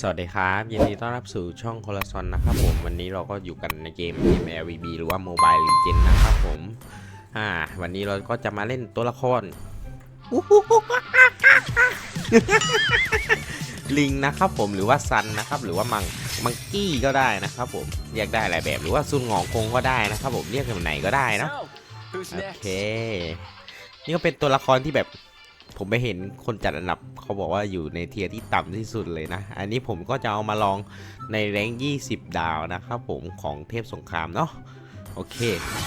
สวัสดีครับ ยินดีต้อนรับสู่ช่องโคลซอนนะครับผม วันนี้เราก็อยู่กันในเกม MLVB หรือว่า Mobile Legend นะครับผม อ่า วันนี้เราก็จะมาเล่นตัวละคร ลิงนะครับผมหรือว่าซันนะครับ หรือว่ามังมังกี้ก็ได้นะครับผมเรียกได้หลายแบบหรือว่าซุนหงอกงก็ได้นะครับผมเรียกแบบไหนก็ได้นะโอเค นี่ก็เป็นตัวละครที่แบบ ผมไปเห็นคนจัดอันดับเขาบอกว่าอยู่ในเทียร์ที่ต่ำที่สุดเลยนะ อันนี้ผมก็จะเอามาลองในแรง20 ดาวนะครับผมของเทพสงครามเนาะโอเค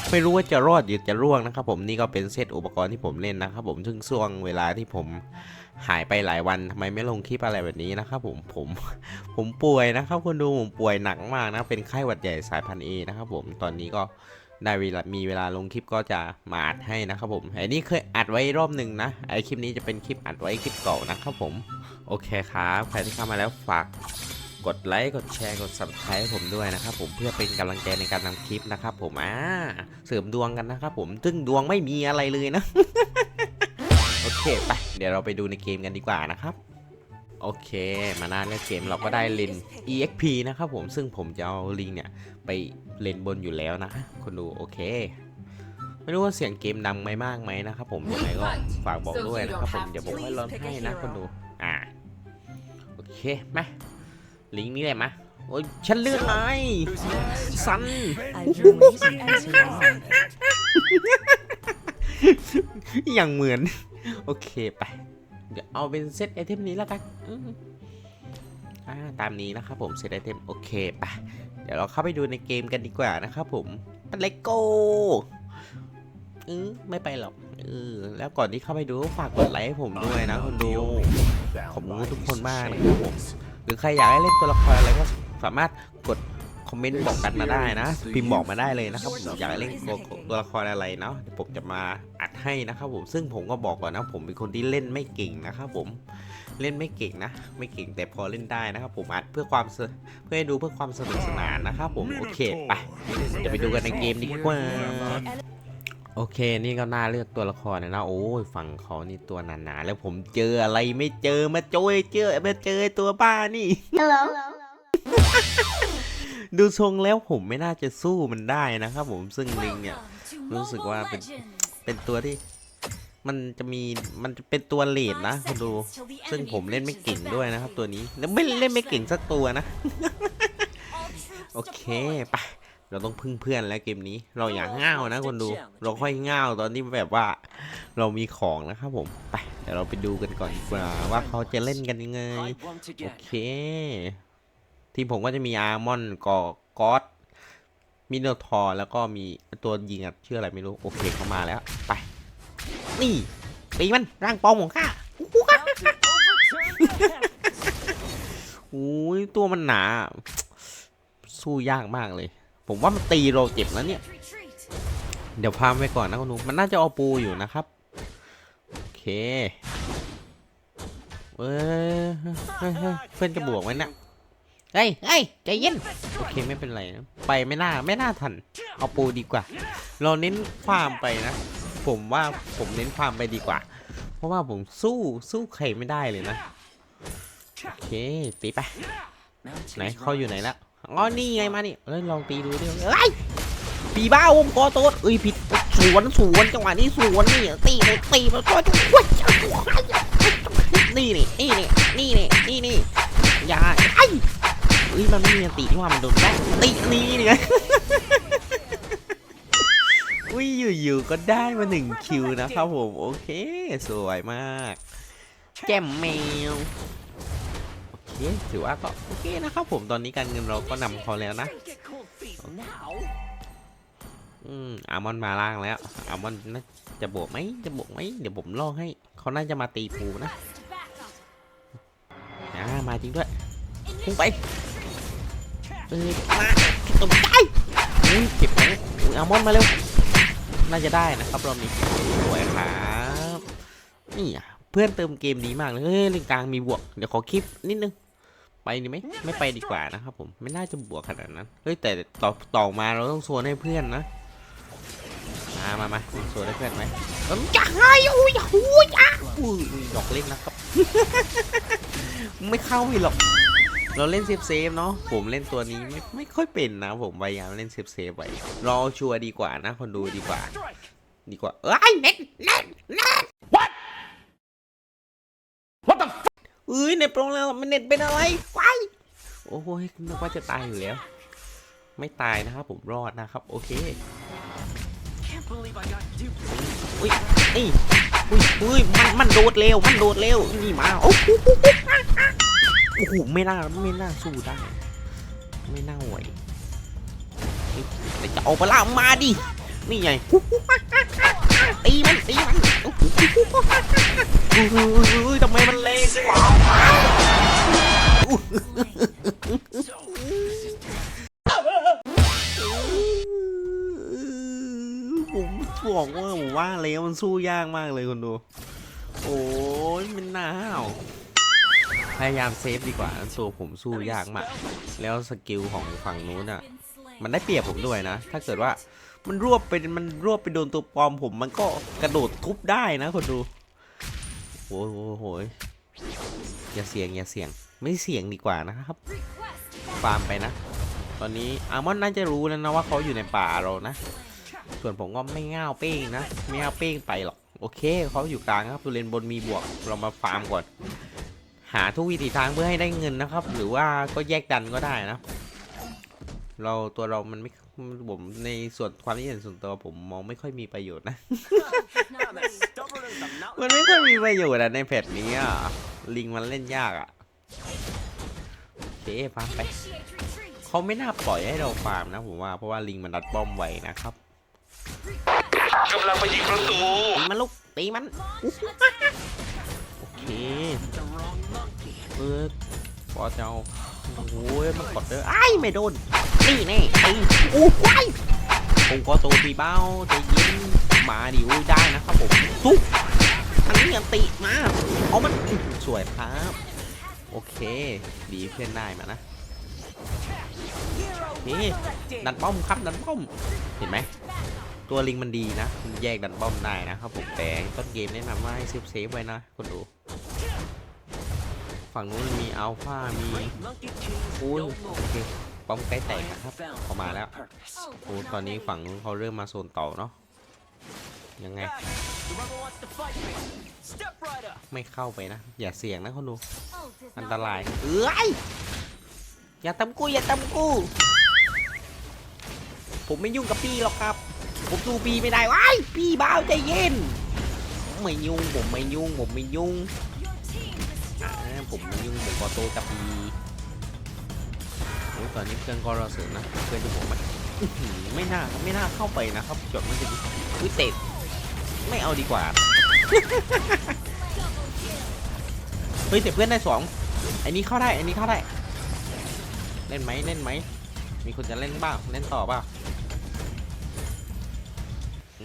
ไม่รู้ว่าจะรอดหรือจะร่วงนะครับผมนี่ก็เป็นเซตอุปกรณ์ที่ผมเล่นนะครับผมซึ่งช่วงเวลาที่ผมหายไปหลายวันทำไมไม่ลงคลิปอะไรแบบนี้นะครับผมผมผมป่วยนะครับคุณดูผมป่วยหนักมากนะเป็นไข้หวัดใหญ่สายพันธุ์เอนะครับผมตอนนี้ก็ ได้เวลามีเวลาลงคลิปก็จะมาอัดให้นะครับผมไอ้นี่เคยอัดไว้รอบหนึ่งนะไอ้คลิปนี้จะเป็นคลิปอัดไว้คลิปเก่านะครับผมโอเคครับใครที่เข้ามาแล้วฝากกดไลค์กดแชร์กด subscribe ให้ผมด้วยนะครับผมเพื่อเป็นกำลังใจในการทำคลิปนะครับผมอ่าเสริมดวงกันนะครับผมซึ่งดวงไม่มีอะไรเลยนะโอเคไปเดี๋ยวเราไปดูในเกมกันดีกว่านะครับโอเค มาหน้าเล่นเกมเราก็ได้ลิน EXP นะครับผมซึ่งผมจะเอาลิงเนี่ยไป เลนบนอยู่แล้วนะ คนดูโอเค ไม่รู้ว่าเสียงเกมดังไหมมากไหมนะครับผมยังไงก็ฝากบอกด้วยนะครับผมเดี๋ยวผมให้ลดให้นะคนดูอ่าโอเคไหมลิงก์นี้เลยมะโอ้ยฉันเลือกไอ้ Who's next? ซัน I've been waiting and so long. อย่างเหมือน โอเคไป เดี๋ยวเอาเป็นเซตไอเทมนี้แล้วกันอืมอ่าตามนี้นะครับผมเซตไอเทมโอเคไป เดี๋ยวเราเข้าไปดูในเกมกันดีกว่านะครับผมเลโก้เออไม่ไปหรอกเออแล้วก่อนที่เข้าไปดูฝากกดไลค์ให้ผมด้วยนะคนดูขอบคุณทุกคนมากนะครับผมหรือใครอยากให้เล่นตัวละครอะไรก็สามารถกดคอมเมนต์บอกกันมาได้นะ พิมพ์บอกมาได้เลยนะครับผมอยากเล่นตัวละครอะไรเนาะผมจะมาอัดให้นะครับผมซึ่งผมก็บอกก่อนนะผมเป็นคนที่เล่นไม่เก่งนะครับผม เล่นไม่เก่งนะ ไม่เก่งแต่พอเล่นได้นะครับ ผมอัดเพื่อความสเพื่อให้ดูเพื่อความสนุกสนานนะครับผมโอเคไปเดี๋ยวไปดูกันในเกมดีกว่าโอเค นี่ก็น่าเลือกตัวละครนะนะ โอ้ยฝั่งเขานี่ตัวหนาๆ แล้วผมเจออะไรไม่เจอมาโจยเจอมาเจอไอ้ตัวบ้านี่ Hello. ดูทรงแล้วผมไม่น่าจะสู้มันได้นะครับผมซึ่งลิงเนี่ย รู้สึกว่าเป็นเป็นตัวที่ มันจะมีมันจะเป็นตัวเลดนะคุณดู ซึ่งผมเล่นไม่เก่งด้วยนะครับ ตัวนี้แล้วไม่เล่นไม่เก่งสักตัวนะ โอเคไปเราต้องพึ่งเพื่อนแล้วเกมนี้ เราอย่าง่าวนะคนดู เราค่อยง่าวตอนที่แบบว่า เรามีของนะครับผมไปเดี๋ยวเราไปดูกันก่อนดีกว่าว่าเขาจะเล่นกันยังไง Fight one โอ together. เค ทีมผมก็จะมีอาร์มอนกอกอสมิโนทอร์แล้วก็มีตัวยิงอะชื่ออะไรไม่รู้ โอเคเข้ามาแล้ว ไป นี่ตีมันร่างปลอมของข้า About to overturn the heavens. อุ้ยตัวมันหนา สู้ยากมากเลย ผมว่ามันตีเราเจ็บแล้วเนี่ย เดี๋ยวพามไปก่อนนะคุณหนูมันน่าจะเอาปูอยู่นะครับ โอเคเอ้ยเฮ้ยเพื่อนจะบวกไหมนี่ยเฮ้ยเฮ้ยใจเย็น โอเคไม่เป็นไรนะ ไปไม่น่า ไม่น่าทัน เอาปูดีกว่า เราเน้นฟามไปนะ ผมว่าผมเน้นฟามไปดีกว่า เพราะว่าผมสู้สู้ใครไม่ได้เลยนะ โอเค ตีไป ไหนเขาอยู่ไหนและอ๋อนี่ไงมานี่เอ้ยลองตีดูดิเอ้ยปีบ้าอมกอโต๊ดเอ้ยผิดสวนสวนจังหวะนี้สวนนี่ตีหมดตีมันก็นี่นี่นี่นี่นี่นี่นี่อย่าไอ้เอ้ยมันไม่มีตีที่ว่ามันโดนได้ตีนี่เนี่ไง อุ้ยอยู่ๆก็ได้มาหนึ่งคิวนะครับผม โอเค สวยมาก แจ่มแมว โอเค ถือว่าก็โอเคนะครับผมตอนนี้การเงินเราก็นำเขาแล้วนะ Get cold feet now. อืมอามอนมาล่างแล้วอามอนน่าจะบวกไหมจะบวกไหมเดี๋ยวผมล่อให้ เขาน่าจะมาตีปูนะอ่ามาจริงด้วยพุ่งไปเออมาตบใจเฮ้ยเจ็บไหมอุ๊ยอามอนมาเร็ว น่าจะได้นะครับรอบนี้สวยครับนี่เพื่อนเติมเกมดีมากเลยเฮ้ยเล่นกลางมีบวกเดี๋ยวขอคลิปนิดนึงไปดีไหมไม่ไปดีกว่านะครับผมไม่น่าจะบวกขนาดนั้นเฮ้ยแต่ต่อต่อมาเราต้องโซนให้เพื่อนนะมามามาโซนให้เพื่อนไหมเอิ่มจะให้อุ้ยอุ้ยอะอุ้ยดอกเล่นนะครับ ไม่เข้าอีกหรอก เราเล่นเซฟเซฟๆเนาะผมเล่นตัวนี้ไม่ไม่ค่อยเป็นนะ ผมพยายามเล่นเซฟเซฟๆไว้รอชัวร์ดีกว่านะ คนดูดีกว่า Strike. ดีกว่า เอ้ยเน็ตเน็ตเน็ต What? What the? F- เอ้ยเน็ตโปรงแล้วมันเน็ตเป็นอะไรไฟโอ้ยนึกว่าจะตายอยู่แล้ว ไม่ตายนะครับผมรอดนะครับ โอเค Can't believe I got duped. อุ้ยนี่อุ้ยอุ้ยมันมันโดดเร็วมันโดดเร็วนี่มาโอ้โห โอ้โหไม่น่าไม่น่าสู้ได้ ไม่น่าไหวแต่จะเอาปลาร้ามาดินี่ไงตีมันตีมันโอ้โหทำไมมันเลวะ So resistant. ผมบอกว่าผมว่าแล้วมันสู้ยากมากเลยคนดู โอ้ยมันหนาว พยายามเซฟดีกว่าตัวผมสู้ยากมาก แล้วสกิลของฝั่งนู้นอะ มันได้เปรียบผมด้วยนะ ถ้าเกิดว่ามันรวบไปมันรวบไปโดนตัวปลอมผม มันก็กระโดดทุบได้นะคนดูโอ้โหโหยอย่าเสียงอย่าเสียงไม่เสียงดีกว่านะครับฟาร์มไปนะ ตอนนี้อาร์มอนน่าจะรู้แล้วนะว่าเขาอยู่ในป่าเรานะ ส่วนผมก็ไม่ง่าวเป้งนะ ไม่ง่าวเป้งไปหรอก โอเคเขาอยู่กลางครับตัวเลนบนมีบวก เรามาฟาร์มก่อน หาทุกวิธีทางเพื่อให้ได้เงินนะครับ หรือว่าก็แยกดันก็ได้นะ เราตัวเรามันไม่ผมในส่วนความคิดเห็นส่วนตัวผมมองไม่ค่อยมีประโยชน์นะ I'm as stubborn as the mountain. มันไม่ค่อยมีประโยชน์อะในแพทนี้อะลิงมันเล่นยากอะโอเคฟาร์มไปเขาไม่น่าปล่อยให้เราฟาร์มนะผมว่าเพราะว่าลิงมันดัดป้อมไว้นะครับกำลังไปยิงประตูตีมันลูกตีมันโอเค The wrong monkey. เออพอเจ้าโอ้ยมันกดเด้อไอ้ไม่โดนนี่แน่ตีโอ้ยผมก็ตัวปีเบ้าจเย็นมาดิอุ้ยได้นะครับผมทุกอันนี้ยังติมาเอามันสวยครับโอเค ดีเพื่อนได้มานะ Hero Hey, resurrected. ดันป้อมครับดันป้อมเห็นไหมตัวลิงมันดีนะมันแยกดันป้อมได้นะครับผมแต่ต้นเกมแนะนำว่าให้เซฟเซฟๆไว้นะคนดู ฝั่งนู้นมีอัลฟามี Great monkey kings อุ้ย no โอ more. เคป้อมใกล้แตก I นะครับ have found เข้ามาแล้ว my purpose. โอ้ตอนนี้ฝั่งนู้นเขาเริ่มมาโซนต่อเนาะยังไง Back. Whoever wants to fight me, step right up. ไม่เข้าไปนะ อย่าเสี่ยงนะคนดูอัอันนตตรารายยเอ้ยอย่าตำกูอย่าตำกูผมไม่ยุ่งกับพี่หรอกครับ ผมดูพี่ไม่ได้ว้ายพี่บ้าวใจเย็นไม่ยุ่งผมไม่ยุ่งผมไม่ยุ่ง อ่าผมยุ่งผมขอโตวกับพี่โอ้ตอนนี้เพื่อนก็รอเสริมนะเพื่อนจะบอกมันอื้อหือไม่น่าไม่น่าเข้าไปนะครับจดมันจะดีอุ้ยเตะไม่เอาดีกว่า เฮ้ยแต่เพื่อนได้สองไอ้นี้เข้าได้ไอ้นี้เข้าได้ เล่นไหมเล่นไหม มีคนจะเล่นบ้างเล่นต่อเปล่า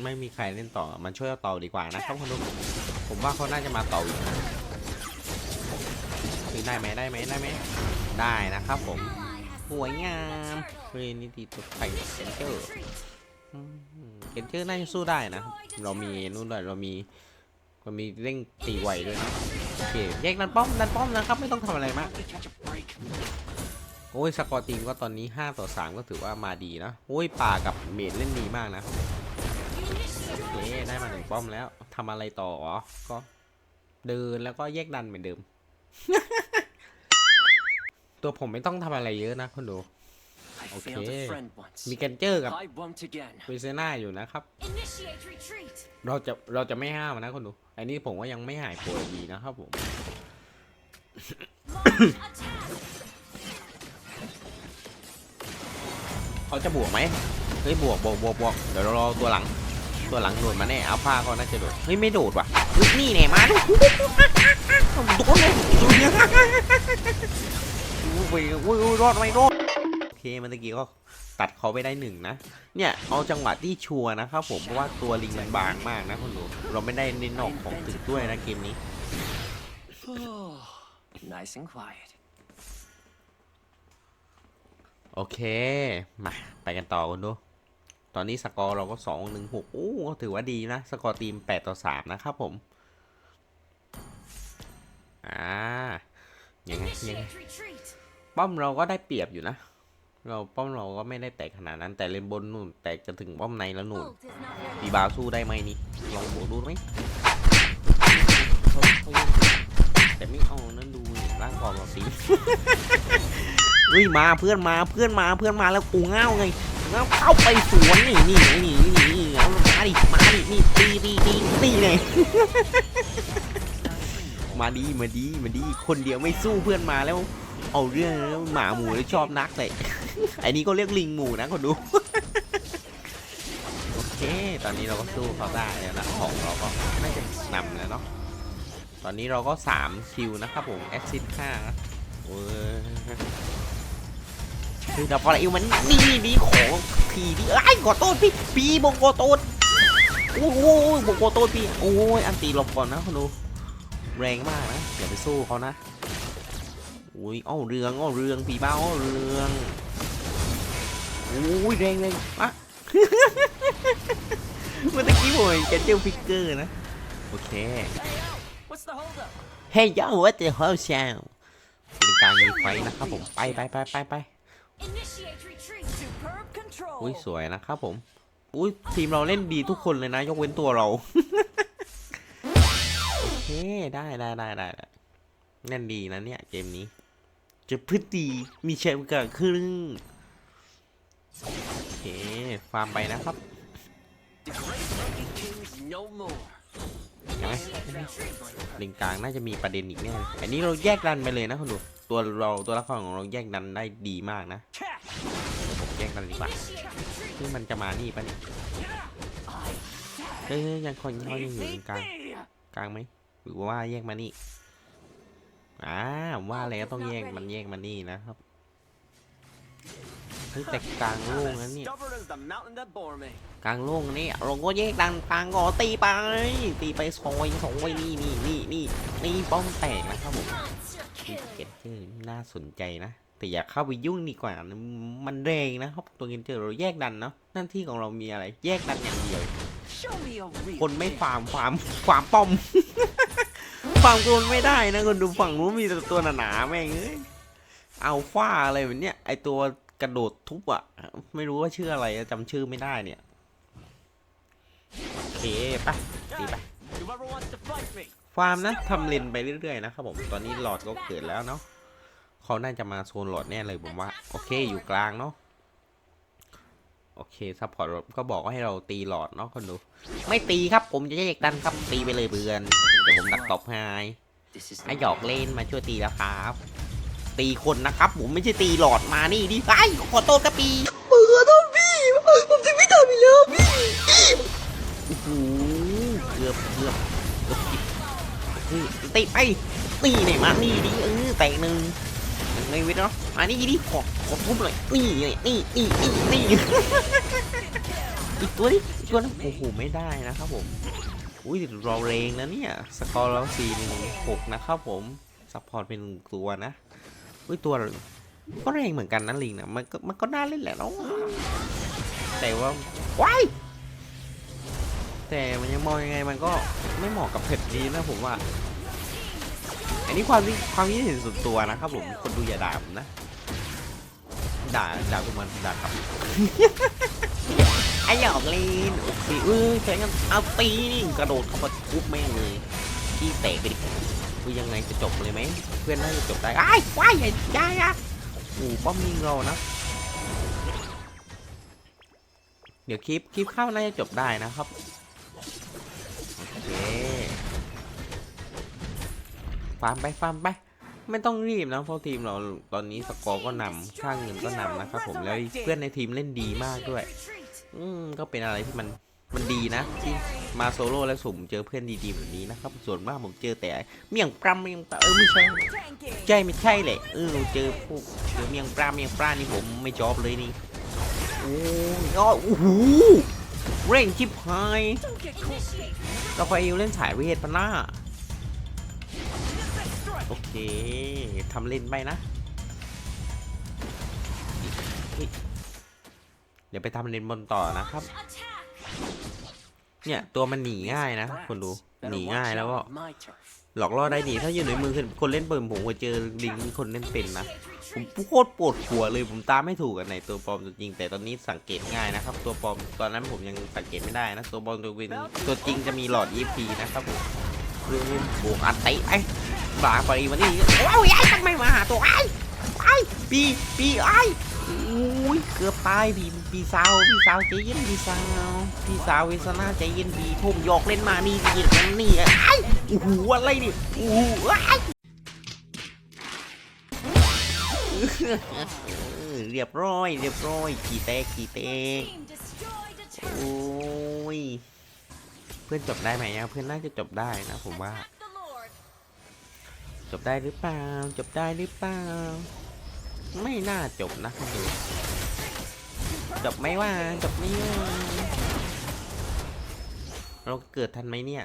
ไม่มีใครเล่นต่อ มันช่วยเอาต่อดีกว่านะครับคุณลุงผมว่าเขาน่าจะมาต่ออีกนะ ได้ไหมได้ไหมได้ไหมได้นะครับผมสวยงามเฮ้ยนี่ตีตัวไข่เกนเจอร์เกนเจอร์น่าจะสู้ได้นะ เรามีนู่นด้วยเรามีเรามีเร่งตีไวด้วยนะโอเคแยกดันป้อมดันป้อมนะครับไม่ต้องทำอะไรมากโอ้ยสกอร์ทีมก็ตอนนี้ 5 ต่อ 3 ก็ถือว่ามาดีนะ โอ้ยป่ากับเมดเล่นดีมากนะโอเคได้มาหนึ่งป้อมแล้วทำอะไรต่ออ๋อก็เดินแล้วก็แยกดันเหมือนเดิม ตัวผมไม่ต้องทำอะไรเยอะนะคุณดู I Okay. failed a friend once. มีแกนเจอร์กับ I won't again. เวเซน่าอยู่นะครับ เราจะเราจะไม่ห้ามนะคุณดู อันนี้ผมว่ายังไม่หายป่วยดีนะครับผม เขาจะบวกไหมเฮ้ยบวกบวกบวกบวกเดี๋ยวเรารอตัวหลัง ตัวหลังโดดมาแน่อัลฟาก็น่าจะโดด เฮ้ยไม่โดดว่ะเฮ้ยนี่แน่มาดูโดดเลยโอ้ยโอ้ยโอ้ยรอดไหมรอดโอเคเมื่อกี้ก็ตัดเขาไปได้หนึ่งนะ เนี่ยเอาจังหวะที่ชัวร์นะครับผมเพราะว่าตัวลิงมันบางมากนะคุณดูเราไม่ได้เน้นออกของถึกด้วยนะเกมนี้ nice and quiet. โอเค มา ไปกันต่อคุณดู ตอนนี้สกอร์เราก็สองหนึ่งหกโอ้ก็ถือว่าดีนะ สกอร์ทีมแปดต่อสามนะครับผม อ่า ยังไงยังไง ป้อมเราก็ได้เปรียบอยู่นะ เราป้อมเราก็ไม่ได้แตกขนาดนั้นแต่เลนบนนู่นแตกจะถึงป้อมในแล้วนู่นปีบาสู้ได้ไหมนี่ลองบวกดูไหมแต่ไม่เอานั่นดูร่างกองเราสิเฮ้ยมาเพื่อนมาเพื่อนมาเพื่อนมาแล้วกูเง่าไงเง่าเข้าไปสวนนี่นี่นี่นี่นี่เอามาดิมาดินี่ตีตีตีตีไงมาดีมาดีมาดีคนเดียวไม่สู้เพื่อนมาแล้ว เอาเรื่องหมาหมูเลยชอบนักเลยไอ้นี่ก็เรียกลิงหมูนะคนดูโอเค ตอนนี้เราก็สู้เขาได้แล้วนะของเราก็น่าจะนำแล้วเนาะตอนนี้เราก็3คิวนะครับผมแอซิด5นะโอ้ยคือดับอะไรมันนี่นี่ของผีดิไอ้ยขอโทษพี่ปีบงโกโตนโอ้โหบงโกโตนพี่โอ้ยอันตีหลบก่อนนะคนดูแรงมากนะอย่าไปสู้เขานะ อุ้ยเอ้าเรืองเอ้าเรืองผีบ้าเอ้าเรืองอุ้ยแรงแรงอะเมื่อตะกี้ผมเห็นแกเจลฟิกเกอร์นะ โอเค Hey, yo! What's the holdup? เฮ้ยย่าว่าจะเฮาชาวเป็นการมีไฟนะครับผม ไปไปไปไปไป Initiate retreat. Superb control. อุ้ยสวยนะครับผม อุ้ยทีมเราเล่นดีทุกคนเลยนะ ยกเว้นตัวเรา โอเค ได้ได้ได้ได้ได้เล่นดีนะเนี่ย เกมนี้ จะพืชดีมีแชมป์เกิดขึ้นโอเคฟาร์มไปนะครับ The great Monkey Kings no more. ใช่ไหมลิงกลางน่าจะมีประเด็นอีกแน่อันนี้เราแยกดันไปเลยนะคุณดูตัวเราตัวละครของเราแยกดันได้ดีมากนะผมแยกดันดีกว่า Initiate retreat. ซึ่มันจะมานี่ปะเนี่ยเฮ้ยยังคนเขายังอยู่ตรงกลางกลางไหมหรือว่าแยกมานี่ อ่าผมว่าแล้วต้องแยกมันแยกมานี่นะครับเฮ้ยแต่กลางโล่งนะเนี่ย Stubborn as the mountain that bore me. กลางโล่งนี่เราก็แยกดันกลางก็ตีไป ตีไปซอยซอยนี่นี่นี่นี่นี่ป้อมแตกนะครับผม Monster นี่ kill. เกนเจอร์น่าสนใจนะ แต่อย่าเข้าไปยุ่งดีกว่านะมันแรงนะครับตัวเกนเจอร์เราแยกดันเนาะหน้าที่ของเรามีอะไร แยกดันอย่างเดียว Show me a real คนไม่ thing. ฟาร์มฟาร์มฟาร์มป้อม ฟาร์มคนไม่ได้นะคนดูฝั่งนู้นมีแต่ตัวหนาๆแม่งเอ้ยเอาฟ้าอะไรแบบเนี้ยไอตัวกระโดดทุบอะไม่รู้ว่าชื่ออะไรจำชื่อไม่ได้เนี่ยโอเคไปตีป Whoever wants to fight me. ฟาร์มนะทำเลนไปเรื่อยๆนะครับผมตอนนี้หลอดก็เกิดแล้วเนาะเขาน่าจะมาโซนหลอดแน่เลยผมว่า โอเคอยู่กลางเนาะ โอเคซัพพอร์ตก็บอกว่าให้เราตีหลอดเนาะคนดู ไม่ตีครับผมจะแยกดันครับตีไปเลยเบือนเดี๋ยวผมดักตบให้ This is ไอหยอกเล่นมาช่วยตีแล้วครับ ตีคนนะครับ ผมไม่ใช่ตีหลอดมานี่ดิไอขอโทษครับปีขอโทษพี่ผมจะไม่ทำอีกแล้วพี่โอ้โหเกือบเกือบเกือบตีไปนี่เนี่ยมานี่ดิเออแตกหนึ่ง ในวิทย์เนาะมานี่ดิขอขอทุบเลยนี่นี่นี่นี่นี่นี่อีกตัวดิอีกตัวนึงโอ้โหไม่ได้นะครับผมอุ้ยเราเรงนะเนี่ยสกอร์เราสี่หนึ่งหกนะครับผมซัพพอร์ตเป็นหนึ่งตัวนะอุ้ยตัวก็แรงเหมือนกันนะลิงนะมันก็มันก็น่าเล่นแหละเนาะแต่ว่าว้ายแต่มันยังมองยังไงมันก็ไม่เหมาะกับเพจนี้นะผมว่า อันนี้ความที่ความคิดเห็นส่วนตัวนะครับผมคนดูอย่าด่าผมนะ ด่าด่าผมมันด่ากลับไอหยอกเล่นโอเคเออใช้กันเอาตีนี่กระโดดเข้ามาทุบแม่งเลยที่เตะไปดิคือยังไงจะจบเลยไหมเพื่อนน่าจะจบได้ไอ้ว้ายอย่าอย่อย่าโอ้ป้อมยิงเรานะเดี๋ยวคลิปคลิปเข้าน่าจะจบได้นะครับโอเค ฟาร์มไปฟาร์มไป ไม่ต้องรีบนะเพราะทีมเราตอนนี้สกอร์ก็นำค่าเงินก็นำนะครับผมแล้วเพื่อนในทีมเล่นดีมากด้วย อืมก็เป็นอะไรที่มันมันดีนะที่มาโซโล่และสุ่มเจอเพื่อนดีๆแบบนี้นะครับ ส่วนมากผมเจอแต่เมี่ยงปรำเมี่ยงปลาเออไม่ใช่ใช่ไม่ใช่แหละเออเจอพวกเจอเมี่ยงปลาเมี่ยงปลานี่ผมไม่ชอบเลยนี่โอ้ยโอ้โหเร่งชิบหาย Don't get cool. Initiate. กาแฟเล่นสายเวทปะหน้า โอเคทำเล่นไปนะ เดี๋ยวไปทำเล่นบนต่อนะครับ เนี่ยตัวมันหนีง่ายนะคนดูหนีง่ายแล้วก็หลอกล่อได้ดีถ้าอยู่ในมือคนเล่นเปิดผมก็เจอลิงคนเล่นเป็นนะผมโคตรปวดหัวเลยผมตามไม่ถูกกันในตัวปลอมตัวจริง แต่ตอนนี้สังเกตง่ายนะครับ ตัวปลอมตอนนั้นผมยังสังเกตไม่ได้นะ ตัวปลอมตัวเป็นตัวจริงจะมีหลอด EP นะครับผม เรื่องบวกอันติไอ้บาไปวันนี้โอ้ยไอ้ทำไมมาหาตัวไอ้ไอ้ปีปีไอ้อุ้ยเกือบตายพี่พี่สาวพี่สาวใจเย็นพี่สาวพี่สาวเวสนาใจเย็นพี่ผมหยอกเล่นมานี่นี่นี่ไอ้โอ้โหอะไรนี่โอ้โหไอ้เออเรียบร้อยเรียบร้อยขี่แตกขี่แตกโอ้ย พื่อนจบได้ไหมอะเพื่อนน่าจะจบได้นะผมว่า จบได้หรือเปล่า จบได้หรือเปล่า ไม่น่าจบนะคุณดูจบไม่ว่าจบไม่ว่าเราเกิดทันไหมเนี่ย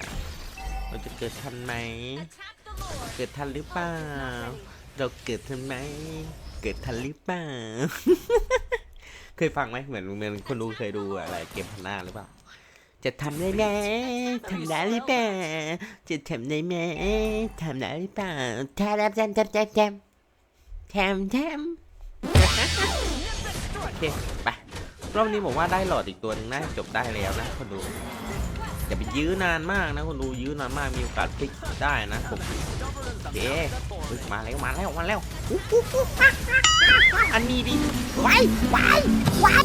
เราจะเกิดทันไหม เกิดทันหรือเปล่า เราเกิดทันไหม เกิดทันหรือเปล่า เคยฟังไหมเหมือนเหมือนคนดูเคยดูอะไรเกมพันหน้าหรือเปล่า จะทำได้ไหมทำได้หรือเปล่าจะทำได้ไหมทำได้หรือเปล่าทำทำทำทมทำทำทมโอเคไปรอบนี้ผมว่าได้หลอดอีกตัวหนึ่งน่าจบได้แล้วนะคนดูอย่าไปยื้อนานมากนะคนดูยื้อนานมากมีโอกาสพลิกได้นะผมโอเคมาแล้วมาแล้วมาแล้วอันนี้ดิไว้ไว้ไว้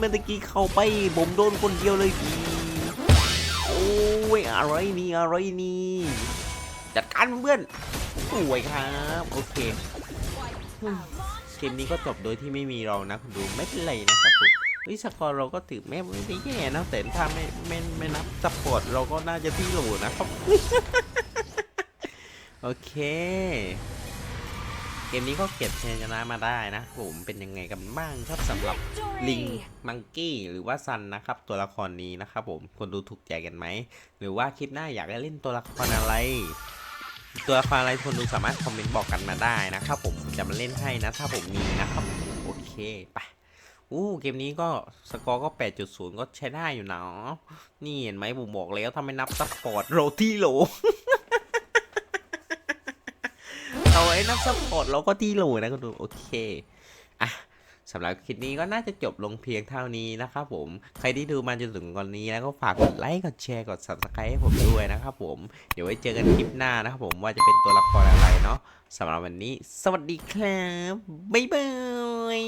เมื่อกี้เข้าไปผมโดนคนเดียวเลยปีโอ้ยอะไรนี่อะไรนี่จัดการเพื่อนสวยครับโอเคเกมนี้ก็จบโดยที่ไม่มีเรานะคุณดูไม่เป็นไรนะครับผมวิสกอร์เราก็ถือไม่ไม่ได้แย่นะแต่ถ้าไม่ไม่ไม่นับสปอร์ตเราก็น่าจะที่โหลนะครับ โอเค เกมนี้ก็เก็บชัยชนะมาได้นะผมเป็นยังไงกันบ้างครับสำหรับลิง Victory. มังกี้หรือว่าซันนะครับ ตัวละครนี้นะครับผมคนดูถูกใจกันไหม หรือว่าคลิปหน้าอยากให้เล่นตัวละครอะไร ตัวละครอะไรคนดูสามารถคอมเมนต์บอกกันมาได้นะครับผมจะมาเล่นให้นะถ้าผมมีนะครับโอเคไปอู้เกมนี้ก็สกอร์ก็ 8.0 ก็ใช้ได้อยู่นะนี่เห็นไหมผมบอกแล้วถ้าไม่นับซัพพอร์ตโรที่โหล เอาไอ้นักสปอร์ตเราก็ตีโหลนะคุณดูโอเคอะสำหรับคลิปนี้ก็น่าจะจบลงเพียงเท่านี้นะครับผม ใครที่ดูมาจนถึงตอนนี้แล้วก็ฝากกดไลค์ กดแชร์ กด subscribe ให้ผมด้วยนะครับผม เดี๋ยวไว้เจอกันคลิปหน้านะครับผมว่าจะเป็นตัวละครอะไรเนาะสำหรับวันนี้ สวัสดีครับ บ๊ายบาย